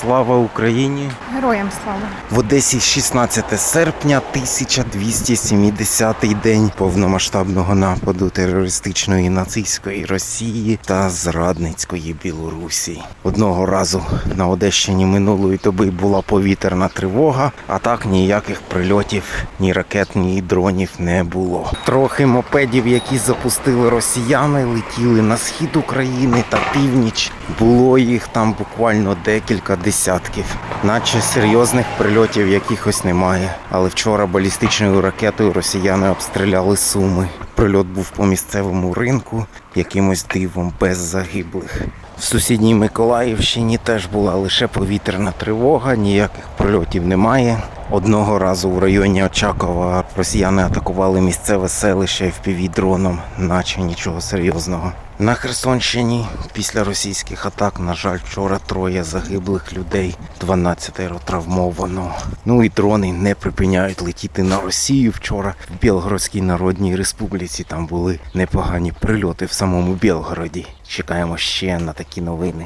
Слава Україні! Героям слава. В Одесі 16 серпня 1270 день повномасштабного нападу терористичної нацистської Росії та зрадницької Білорусі. Одного разу на Одещині минулої доби була повітряна тривога, а так ніяких прильотів, ні ракет, ні дронів не було. Трохи мопедів, які запустили росіяни, летіли на схід України та північ. Було їх там буквально декілька десятків, наче серйозних прильотів якихось немає. Але вчора балістичною ракетою росіяни обстріляли суми. Прильот був по місцевому ринку, якимось дивом без загиблих. В сусідній Миколаївщині теж була лише повітряна тривога, ніяких прильотів немає. Одного разу в районі Очакова росіяни атакували місцеве селище FPV-дроном, наче нічого серйозного. На Херсонщині після російських атак, на жаль, вчора троє загиблих людей, 12 травмовано. Ну і дрони не припиняють летіти на Росію. Вчора в Білгородській Народній Республіці там були непогані прильоти в самому Білгороді. Чекаємо ще на такі новини.